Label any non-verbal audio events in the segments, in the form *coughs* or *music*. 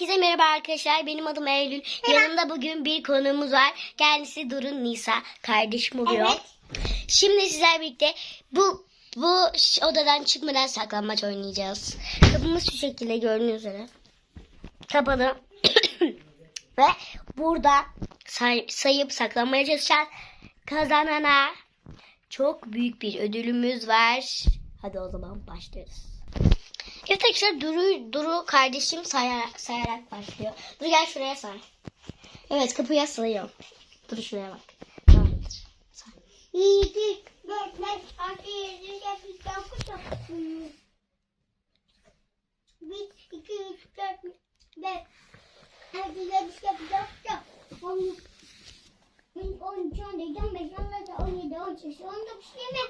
Herkese merhaba arkadaşlar. Benim adım Eylül. Yanımda bugün bir konuğumuz var. Kendisi Durun Nisa. Kardeşim oluyor. Evet. Şimdi sizler birlikte bu bu odadan çıkmadan saklanmaç oynayacağız. Kapımız şu şekilde gördüğünüz üzere. Kapalı. *coughs* Ve burada say- sayıp saklanmaya çalışacağız. Kazanana çok büyük bir ödülümüz var. Hadi o zaman başlıyoruz. Evet arkadaşlar Duru, Duru kardeşim sayarak, sayarak başlıyor. Dur gel şuraya say. Evet kapıya sayıyorum. Dur şuraya bak. İki, dört, beş, altı, yedi, sekiz, dokuz, on. Bir, iki, üç, dört, beş, altı, yedi, sekiz, dokuz, on. On üç, on dört, on beş, on altı, on yedi, on sekiz, on dokuz, yirmi. Yirmi,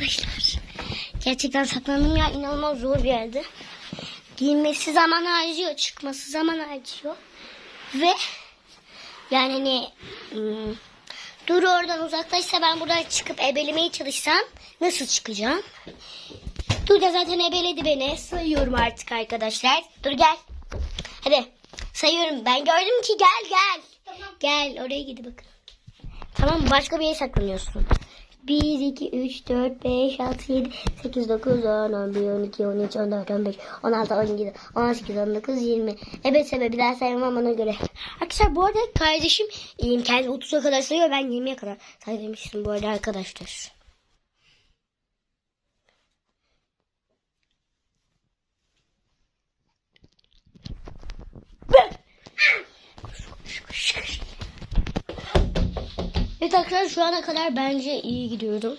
Arkadaşlar gerçekten saklandım ya inanılmaz zor bir yerde. Girmesi zaman harcıyor, çıkması zaman harcıyor. Ve yani hani hmm, Dur oradan uzaklaşsa ben buradan çıkıp ebelemeye çalışsam nasıl çıkacağım? Dur da zaten ebeledi beni. Sayıyorum artık arkadaşlar. Dur gel. Hadi sayıyorum. Ben gördüm ki gel gel. Tamam. Gel oraya gidi bakın. Tamam? Başka bir yere saklanıyorsun. 1, 2, 3, 4, 5, 6, 7, 8, 9, 10, 11, 12, 13, 14, 15, 16, 17, 18, 19, 20. Evet sebe bir daha saymam ona göre. Arkadaşlar bu arada kardeşim e, kendi 30'a kadar sayıyor. Ben 20'ye kadar saymıştım bu arada arkadaşlar. Evet arkadaşlar şu ana kadar bence iyi gidiyorum.